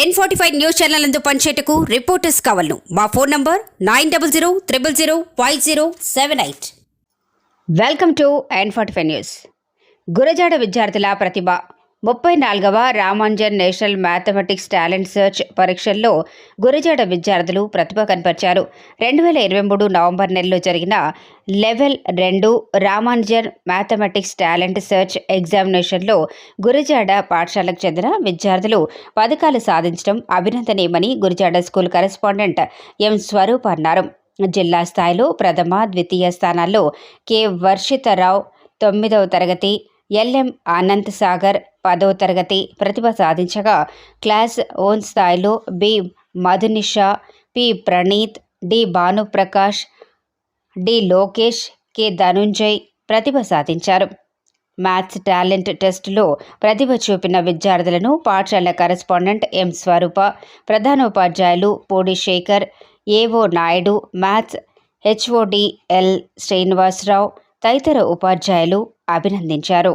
N forty five news channel నందు పనిచేయటకు reporters కావాలను. మా phone number nine double zero triple zero five zero seven eight welcome to N forty five news Gurajada విద్యార్థుల ప్రతిభ ముప్పై నాలుగవ Ramanujan national mathematics talent search పరీక్షల్లో గురజాడ విద్యార్థులు ప్రతిభ కనపరిచారు. రెండు వేల ఇరవై మూడు నవంబర్ నెలలో జరిగిన లెవెల్ రెండు రామాంజన్ మ్యాథమెటిక్స్ టాలెంట్ సెర్చ్ ఎగ్జామినేషన్లో గురజాడ పాఠశాలకు చెందిన విద్యార్థులు పథకాలు సాధించడం అభినందనీయమని Gurajada school correspondent M Swaroop అన్నారు. జిల్లా స్థాయిలో ప్రథమ ద్వితీయ స్థానాల్లో కె. వర్షితరావు తొమ్మిదవ తరగతి ఎల్ఎం అనంత్ సాగర్ పదవ తరగతి ప్రతిభ సాధించగా క్లాస్ ఓన్ స్థాయిలో B Madhunisha P Praneeth D Bhanuprakash D Lokesh K Dhanunjay ప్రతిభ సాధించారు. మ్యాథ్స్ టాలెంట్ టెస్టులో ప్రతిభ చూపిన విద్యార్థులను పాఠశాల కరెస్పాండెంట్ ఎం స్వరూప ప్రధానోపాధ్యాయులు Pudi Sekhar AO Naidu maths HOD L Srinivasarao తదితర ఉపాధ్యాయులు అభినందించారు.